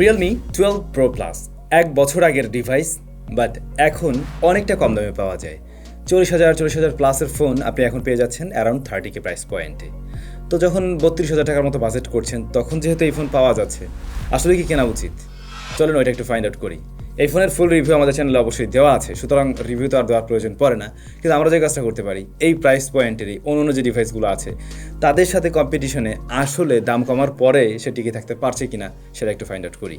Realme twelve pro plus এক বছর আগের ডিভাইস বাট এখন অনেকটা কম দামে পাওয়া যায়। চল্লিশ হাজার চল্লিশ হাজার প্লাসের ফোন আপনি এখন পেয়ে যাচ্ছেন অ্যারাউন্ড থার্টি কে প্রাইস পয়েন্টে তো যখন বত্রিশ হাজার টাকার মতো বাজেট করছেন, তখন যেহেতু এই ফোন পাওয়া যাচ্ছে, আসলে কি কেনা উচিত? চলুন ওইটা একটু ফাইন্ড আউট করি। এই ফোনের ফুল রিভিউ আমাদের চ্যানেলে অবশ্যই দেওয়া আছে, সুতরাং রিভিউ তো আর দেওয়ার প্রয়োজন পড়ে না। কিন্তু আমরা যে কাজটা করতে পারি, এই প্রাইস পয়েন্টেরই অন্য অন্য যে ডিভাইসগুলো আছে, তাদের সাথে কম্পিটিশনে আসলে দাম কমার পরে সে টিকে থাকতে পারছে কিনা, সেটা একটু ফাইন্ড আউট করি।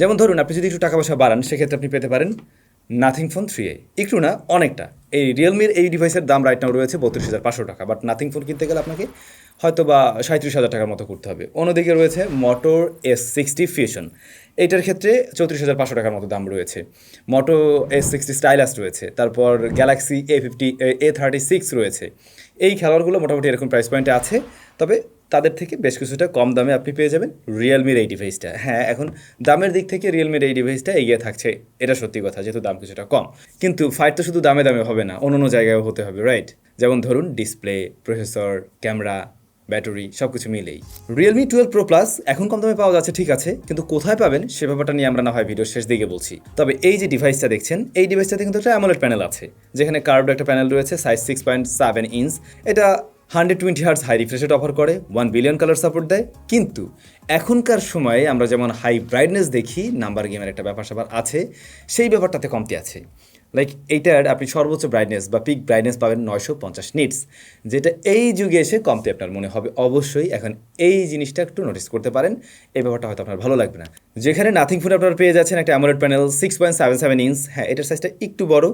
যেমন ধরুন, আপনি যদি একটু টাকা পয়সা বাড়ান, সেক্ষেত্রে আপনি পেতে পারেন নাথিং ফোন থ্রি এ একটু না, অনেকটা। এই রিয়েলমির এই ডিভাইসের দাম রাইট নাও রয়েছে বত্রিশ হাজার পাঁচশো টাকা বাট নাথিং ফোন কিনতে গেলে আপনাকে হয়তো বা সাঁত্রিশ হাজার টাকার মতো করতে হবে। অন্যদিকে রয়েছে মোটর এস সিক্সটি ফিউশন এইটার ক্ষেত্রে চৌত্রিশ হাজার পাঁচশো টাকার মতো দাম রয়েছে। মোটো এস সিক্সটি স্টাইলাস রয়েছে, তারপর Galaxy A fifty A thirty six রয়েছে। এই খেলোয়াড়গুলো মোটামুটি এরকম প্রাইস পয়েন্টে আছে, তবে তাদের থেকে বেশ কিছুটা কম দামে আপনি পেয়ে যাবেন রিয়েলমির এই ডিভাইসটা হ্যাঁ এখন দামের দিক থেকে রিয়েলমির এই ডিভাইসটা এগিয়ে থাকছে, এটা সত্যি কথা, যেহেতু দাম কিছুটা কম। কিন্তু ফাইট তো শুধু দামে দামে হবে না অন্য অন্য জায়গায়ও হতে হবে রাইট যেমন ধরুন ডিসপ্লে প্রসেসর ক্যামেরা ব্যাটারি সব কিছু মিলেই। রিয়েলমি টুয়েলভ প্রো প্লাস এখন কম দামে পাওয়া যাচ্ছে, ঠিক আছে, কিন্তু কোথায় পাবেন সে ব্যাপারটা নিয়ে আমরা না হয় ভিডিওর শেষ দিকে বলছি। তবে এই যে ডিভাইসটা দেখছেন, এই ডিভাইসটাতে কিন্তু একটা অ্যামোলেড প্যানেল আছে, যেখানে কার্ভড একটা প্যানেল রয়েছে size six point seven inch এটা hundred twenty hertz high refresh rate offer করে ওয়ান বিলিয়ন কালার সাপোর্ট দেয়। কিন্তু এখনকার সময়ে আমরা যেমন হাই ব্রাইটনেস দেখি নাম্বার গেমের একটা ব্যাপার স্যাপার আছে, সেই ব্যাপারটাতে কমতি আছে। লাইক এইটার আপনি সর্বোচ্চ ব্রাইটনেস বা পিক ব্রাইটনেস পাবেন নয়শো পঞ্চাশ নিটস যেটা এই যুগে এসে কমতে আপনার মনে হবে। অবশ্যই এখন এই জিনিসটা একটু নোটিস করতে পারেন। এই ব্যাপারটা হয়তো আপনার ভালো লাগবে না। যেখানে নাথিং ফোন আপনার পেয়ে যাচ্ছেন একটা AMOLED panel six point seven seven inch হ্যাঁ এটার সাইজটা একটু বড়।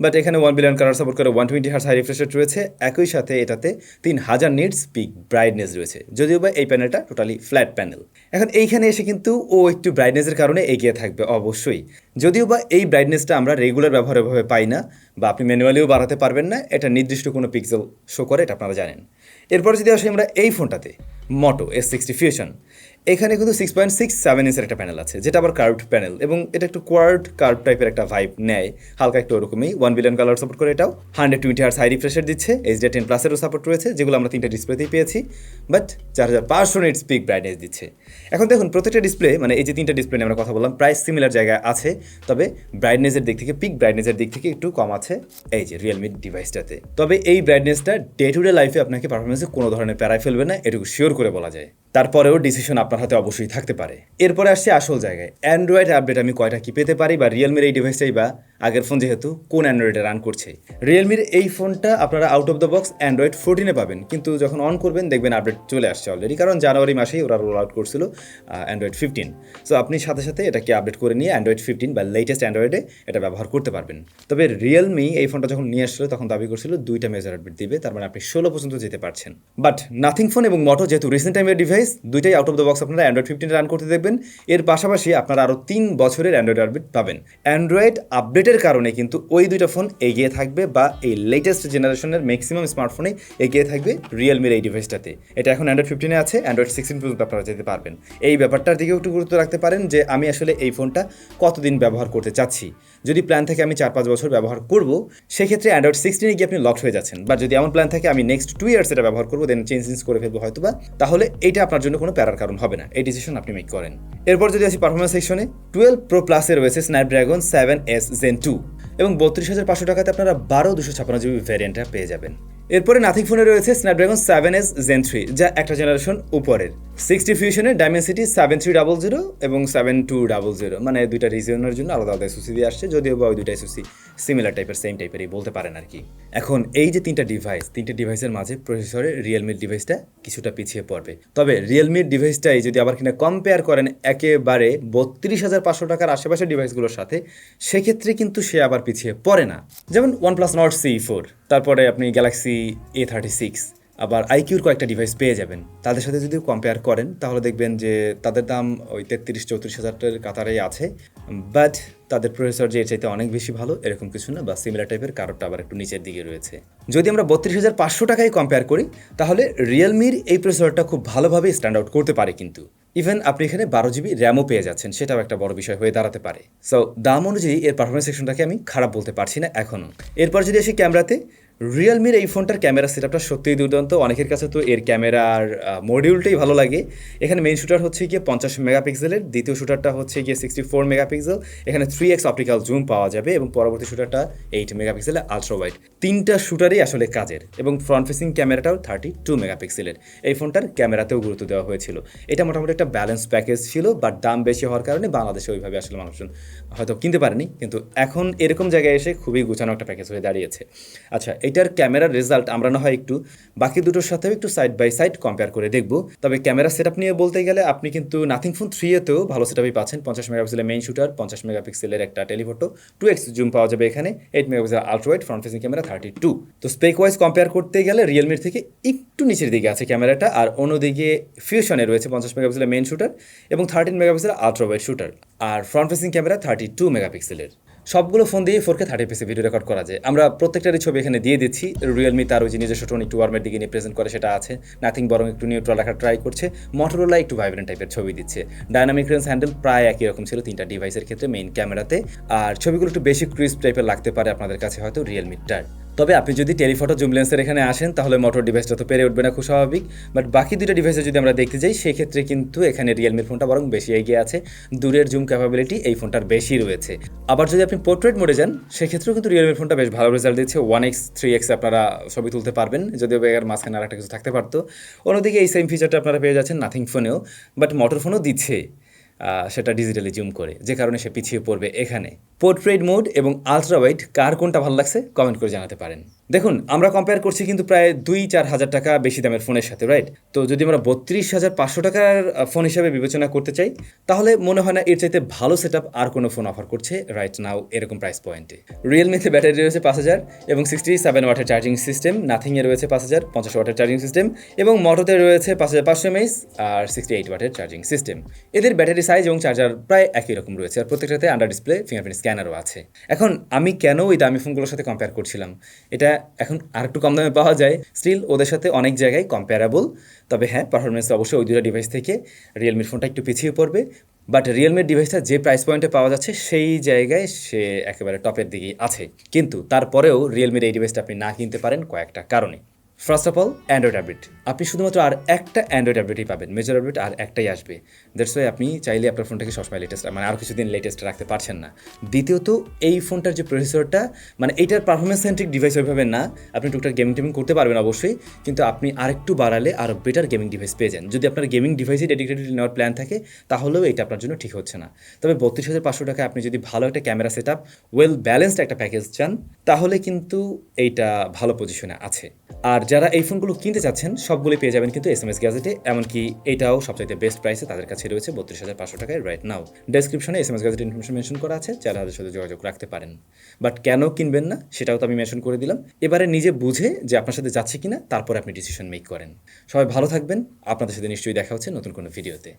বাট এখানে ওয়ান বিলিয়ন কালার সাপোর্ট করে one twenty hertz high refresh rate রয়েছে। একই সাথে এটাতে তিন হাজার নিটস পিক ব্রাইটনেস রয়েছে। যদিও বা এই প্যানেলটা টোটালি ফ্ল্যাট প্যানেল এখন এইখানে এসে কিন্তু ও একটু ব্রাইটনেসের কারণে এগিয়ে থাকবে, অবশ্যই। যদিও বা এই ব্রাইটনেসটা আমরা রেগুলার ব্যবহারে ভাবে পাই না, বা আপনি ম্যানুয়ালিও বাড়াতে পারবেন না, এটা নির্দিষ্ট কোনো পিক্সেল শো করে, এটা আপনারা জানেন। এরপর যদি আসি আমরা এই ফোনটাতে মটো এস সিক্সটি ফিউশন এখানে কিন্তু সিক্স পয়েন্ট সিক্স সেভেন ইঞ্চের একটা প্যানেল আছে, যেটা আবার কার্ভড প্যানেল এবং এটা একটু কোয়ার্ড কার্ভ টাইপের একটা ভাইব নেয়। হালকা একটু ওরকমই। ওয়ান বিলিয়ন কালার সাপোর্ট করে এটাও। Hundred twenty hertz high refresh rate দিচ্ছে। এইচ ডি টেন প্লাসেরও সাপোর্ট রয়েছে, যেগুলো আমরা তিনটা ডিসপ্লেতেই পেয়েছি। বাট চার হাজার পাঁচশো নিট স্পিক ব্রাইটনেস দিচ্ছে। এখন দেখুন, প্রত্যেকটা ডিসপ্লে মানে এই যে তিনটা ডিসপ্লে নিয়ে আমরা কথা বললাম প্রাইস সিমিলার জায়গায় আছে। তবে ব্রাইটনেসের দিক থেকে পিক ব্রাইটনেসের দিক থেকে একটু কম আছে এই যে রিয়েলমি ডিভাইসটাতে তবে এই ব্রাইটনেসটা ডে টু ডে লাইফে আপনাকে পারফরমেন্সে কোনো ধরনের প্যারাই ফেলবে না, এটুকু শিওর করে বলা যায়। তারপরেও ডিসিশন আপনার হাতে অবশ্যই থাকতে পারে। এরপরে আসছে আসল জায়গায়। অ্যান্ড্রয়েড আপডেট আমি কয়টা কি পেতে পারি বা রিয়েলমির এই ডিভাইসটাই বা আগের ফোন যেহেতু কোন অ্যান্ড্রয়েডে রান করছে। রিয়েলমির এই ফোনটা আপনারা out of the box Android ফোরটিনে পাবেন। কিন্তু যখন অন করবেন, দেখবেন আপডেট চলে আসছে অলরেডি কারণ জানুয়ারি মাসেই ওরা রোল আউট করছিল অ্যান্ড্রয়েড ফিফটিন সো আপনি সাথে সাথে এটাকে আপডেট করে নিয়ে অ্যান্ড্রয়েড ফিফটিন বা লেটেস্ট অ্যান্ড্রয়েডে এটা ব্যবহার করতে পারবেন। তবে রিয়েলমি এই ফোনটা যখন নিয়ে আসছিল, তখন দাবি করছিল দুইটা মেজার আপডেট দিবে, তার মানে আপনি ষোলো পর্যন্ত যেতে পারছেন। বাট নাথিং ফোন এবং মোটো যেহেতু রিসেন্ট টাইমের ডিভাইস দুইটাই আউট অফ দ্য বক্স আপনারা অ্যান্ড্রয়েড ফিফটিন রান করতে দেখবেন। এর পাশাপাশি আপনারা আরও তিন বছরের অ্যান্ড্রয়েড আপডেট পাবেন। অ্যান্ড্রয়েড আপডেটের কারণে কিন্তু ওই দুইটা ফোন এগিয়ে থাকবে বা এই লেটেস্ট জেনারেশনের ম্যাক্সিমাম স্মার্টফোনে এগিয়ে থাকবে রিয়েলমির এই ডিভাইসটাতে এটা এখন অ্যান্ড্রয়েড ফিফটিনে আছে অ্যান্ড্রয়েড সিক্সটিন পর্যন্ত আপনারা যেতে পারবেন। এই ব্যাপারটার দিকেও একটু গুরুত্ব রাখতে পারেন যে আমি আসলে এই ফোনটা কতদিন ব্যবহার করতে চাচ্ছি। যদি প্ল্যান থাকে আমি চার পাঁচ বছর ব্যবহার করব, সেক্ষেত্রে অ্যান্ড্রয়েড সিক্সটিনে গিয়ে আপনি লকড হয়ে যাচ্ছেন। বা যদি এমন প্ল্যান থাকে, আমি নেক্সট টু ইয়ার্স এটা ব্যবহার করব দেন চেঞ্জ চেঞ্জ করে ফেলব হয়তো বা তাহলে এটা আপনার জন্য কোনো প্যারার কারণ হবে না। এই ডিসিশন আপনি মেক করেন। এরপর যদি আসি পারফরমেন্স সেকশনে টুয়েলভ প্রো প্লাসে রয়েছে Snapdragon seven S gen two এবং বত্রিশ হাজার পাঁচশো টাকাতে আপনারা বারো দুশো ছাপ্পান্ন জিবি ভ্যারিয়েন্টটা পেয়ে যাবেন। এরপরে নাথিং ফোনে রয়েছে Snapdragon seven S gen three যা একটা জেনারেশন উপরের। Sixty ফিউশনের Dimensity seven three double zero এবং সেভেন টু ডাবল জিরো মানে দুইটা রিজনের জন্য আলাদা আলাদা এসওসি দিয়ে আসছে, যদিও বা ওই দুইটা এসওসি সিমিলার টাইপের সেম টাইপেরই বলতে পারেন আর কি। এখন এই যে তিনটা ডিভাইস তিনটা ডিভাইসের মাঝে প্রসেসরের রিয়েলমির ডিভাইসটা কিছুটা পিছিয়ে পড়বে। তবে রিয়েলমির ডিভাইসটাই যদি আবার কিনা কম্পেয়ার করেন, একেবারে বত্রিশ হাজার পাঁচশো টাকার আশেপাশের ডিভাইসগুলোর সাথে, সেক্ষেত্রে কিন্তু সে আবার পিছিয়ে পড়ে না। যেমন one plus Nord C four তারপরে আপনি গ্যালাক্সি এ থার্টি সিক্স আবার আইকিউর কয়েকটা ডিভাইস পেয়ে যাবেন। তাদের সাথে যদি কম্পেয়ার করেন, তাহলে দেখবেন যে তাদের দাম ওই তেত্রিশ, চৌত্রিশ হাজারের কাতারেই আছে। বাট তাদের প্রসেসর যে চাইতে অনেক বেশি ভালো, এরকম কিছু না, বা সিমিলার টাইপের কারোরটা আবার একটু নিচের দিকে রয়েছে। যদি আমরা বত্রিশ হাজার পাঁচশো টাকায় কম্পেয়ার করি, তাহলে রিয়েলমির এই প্রসেসরটা খুব ভালোভাবে স্ট্যান্ড আউট করতে পারে কিন্তু। ইভেন আপনি এখানে বারো জিবি র্যামও পেয়ে যাচ্ছেন, সেটাও একটা বড় বিষয় হয়ে দাঁড়াতে পারে। সো দাম অনুযায়ী এর পারফরমেন্স সেকশনটাকে আমি খারাপ বলতে পারছি না এখনও। এরপর যদি আসি ক্যামেরাতে রিয়েলমির এই ফোনটার ক্যামেরা সেটআপটা সত্যিই দুর্দান্ত। অনেকের কাছে তো এর ক্যামেরার মডিউলটাই ভালো লাগে। এখানে মেইন শুটার হচ্ছে গিয়ে পঞ্চাশ মেগাপিক্সেলের দ্বিতীয় শুটারটা হচ্ছে গিয়ে সিক্সটি ফোর মেগাপিক্সেল এখানে থ্রি এক্স অপটিক্যাল জুম পাওয়া যাবে এবং পরবর্তী শুটারটা এইট মেগাপিক্সেলের আলট্রা ওয়াইড তিনটা শুটারই আসলে কাজের এবং ফ্রন্ট ফেসিং ক্যামেরাটাও থার্টি টু মেগাপিক্সেলের এই ফোনটার ক্যামেরাতেও গুরুত্ব দেওয়া হয়েছিল। এটা মোটামুটি একটা ব্যালেন্স প্যাকেজ ছিল বাট দাম বেশি হওয়ার কারণে বাংলাদেশে ওইভাবে আসলে মানুষজন হয়তো কিনতে পারেনি। কিন্তু এখন এরকম জায়গায় এসে খুবই গুছানো একটা প্যাকেজ হয়ে দাঁড়িয়েছে। আচ্ছা এটার ক্যামেরার রেজাল্ট আমরা না হয় একটু, বাকি দুটোর সাথেও একটু সাইড বাই সাইড কম্পেয়ার করে দেখব। তবে ক্যামেরা সেটআপ নিয়ে বলতে গেলে আপনি কিন্তু নাথিং ফোন থ্রি এতেও ভালো সেটআপই পাচ্ছেন। পঞ্চাশ মেগাপিক্সেলের মেইন শুটার পঞ্চাশ মেগাপিক্সেলের একটা টেলিফোটো টু এক্স জুম পাওয়া যাবে এখানে eight megapixel ultrawide front facing camera thirty two তো স্পেক ওয়াইজ কম্পেয়ার করতে গেলে রিয়েলমির থেকে একটু নিচের দিকে আছে ক্যামেরাটা, আর অন্যদিকে ফিউশনে রয়েছে পঞ্চাশ মেগাপিক্সেলের মেইন শুটার এবং থার্টিন মেগাপিক্সেল আলট্রাওয়াইড শুটার আর front facing camera thirty two মেগাপিক্সেলের। সবগুলো ফোন দিয়ে ফোরকে থার্টি পিসি ভিডিও রেকর্ড করা যায়। আমরা প্রত্যেকটারই ছবি এখানে দিয়ে দিচ্ছি। রিয়েলমি তার ওই যে নিজস্ব টোন একটু ওয়ার্মের দিকে নিয়ে প্রেজেন্ট করে, সেটা আছে। নাথিং বরং একটু নিউট্রাল রাখার ট্রাই করছে। মটোরোলা একটু ভাইব্রেন্ট টাইপের ছবি দিচ্ছে। ডায়নামিক রেন্স হ্যান্ডেল প্রায় একই রকম ছিল তিনটা ডিভাইসের ক্ষেত্রে মেইন ক্যামেরাতে আর ছবিগুলো একটু বেশি ক্রিস্প টাইপের লাগতে পারে আপনাদের কাছে হয়তো রিয়েলমিটার তবে আপনি যদি টেলিফটো জুম লেন্সের এখানে আসেন, তাহলে মোটর ডিভাইসটা তো পেরে উঠবে না খুব স্বাভাবিক বাট বাকি দুটো ডিভাইসে যদি আমরা দেখতে যাই, সেক্ষেত্রে কিন্তু এখানে রিয়েলমির ফোনটা বরং বেশি এগিয়ে আছে। দূরের জুম ক্যাপাবিলিটি এই ফোনটার বেশি রয়েছে। আবার যদি আপনি পোর্ট্রেট মোডে যান, সেক্ষেত্রেও কিন্তু রিয়েলমির ফোনটা বেশ ভালো রেজাল্ট দিচ্ছে ওয়ান এক্স থ্রি এক্স আপনারা ছবি তুলতে পারবেন, যদিও এর মাঝখানে আর একটা কিছু থাকতে পারতো। অন্যদিকে এই সেম ফিচারটা আপনারা পেয়ে যাচ্ছেন নাথিং ফোনেও বাট মোটর ফোনও দিচ্ছে। সেটা ডিজিটালি জুম করে। যে কারণে সে পিছিয়ে পড়বে এখানে। পোর্ট্রেট মোড এবং আলট্রা ওয়াইড কার কোনটা ভালো লাগছে কমেন্ট করে জানাতে পারেন। দেখুন, আমরা কম্পেয়ার করছি কিন্তু প্রায় দুই চার হাজার টাকা বেশি দামের ফোনের সাথে রাইট তো যদি আমরা বত্রিশ হাজার পাঁচশো টাকার ফোন হিসাবে বিবেচনা করতে চাই, তাহলে মনে হয় না এর চাইতে ভালো সেট আর কোনো ফোন অফার করছে রাইট নাও এরকম প্রাইস পয়েন্টে রিয়েলমিতে ব্যাটারি রয়েছে পাঁচ হাজার এবং সিক্সটি সেভেন ওয়াটের চার্জিং সিস্টেম নাথিংয়ে রয়েছে পাঁচ হাজার, পঞ্চাশ ওয়াটের চার্জিং সিস্টেম এবং মোটোতে রয়েছে পাঁচ হাজার পাঁচশো এমএস আর সিক্সটি এইট ওয়াটের চার্জিং সিস্টেম এদের ব্যাটারি সাইজ এবং চার্জার প্রায় একই রকম রয়েছে আর প্রত্যেকটাতে আন্ডার ডিসপ্লে ফিঙ্গারপ্রিন্ট স্ক্যানারও আছে। এখন আমি কেন ওই দামি ফোনগুলোর সাথে কম্পেয়ার করছিলাম? এটা এখন আর একটু কম দামে পাওয়া যায়। স্টিল ওদের সাথে অনেক জায়গায় কম্পেয়ারেবল তবে হ্যাঁ পারফরমেন্স অবশ্যই ওই দুটো ডিভাইস থেকে রিয়েলমির ফোনটা একটু পিছিয়ে পড়বে। বাট রিয়েলমির ডিভাইসটা যে প্রাইস পয়েন্টে পাওয়া যাচ্ছে, সেই জায়গায় সে একেবারে টপের দিকেই আছে। কিন্তু তারপরেও রিয়েলমির এই ডিভাইসটা আপনি না কিনতে পারেন কয়েকটা কারণে। First of all Android update আপনি শুধুমাত্র আর একটা অ্যান্ড্রয়েড আপডেটই পাবেন। মেজর আপডেট আর একটাই আসবে। দ্যাটস ওয়াই আপনি চাইলে আপনার ফোনটাকে সবসময় লেটেস্ট মানে আরও কিছুদিন লেটেস্ট রাখতে পারছেন না। দ্বিতীয়ত, এই ফোনটার যে প্রসেসরটা মানে এইটার পারফরমেন্স সেন্ট্রিক ডিভাইস ওইভাবে না। আপনি টুকটাক গেমিং টেমিং করতে পারবেন অবশ্যই, কিন্তু আপনি আরেকটু বাড়ালে আরও বেটার গেমিং ডিভাইস পেয়ে যান। যদি আপনার গেমিং ডিভাইসে ডেডিকেটেড নেওয়ার প্ল্যান থাকে, তাহলেও এটা আপনার জন্য ঠিক হচ্ছে না। তবে বত্রিশ হাজার পাঁচশো টাকা আপনি যদি ভালো একটা camera set up well balanced একটা প্যাকেজ চান, তাহলে কিন্তু এইটা ভালো পজিশনে আছে। আর যারা এই ফোনগুলো কিনতে চাচ্ছেন সবগুলো পেয়ে যাবেন কিন্তু এস এম এস গ্যাজেটে, এমনকি এটাও সবচাইতে বেস্ট প্রাইসে তাদের কাছে রয়েছে বত্রিশ হাজার পাঁচশো টাকায় রাইট নাও ডেসক্রিপশনে S M S gadget information mention করা আছে, যারা তাদের সাথে যোগাযোগ রাখতে পারেন। বাট কেন কিনবেন না, সেটাও তো আমি মেনশন করে দিলাম। এবারে নিজে বুঝে যে আপনার সাথে যাচ্ছে কিনা, তারপর আপনি ডিসিশন মেক করেন। সবাই ভালো থাকবেন, আপনাদের সাথে নিশ্চয়ই দেখা হচ্ছে নতুন কোনো ভিডিওতে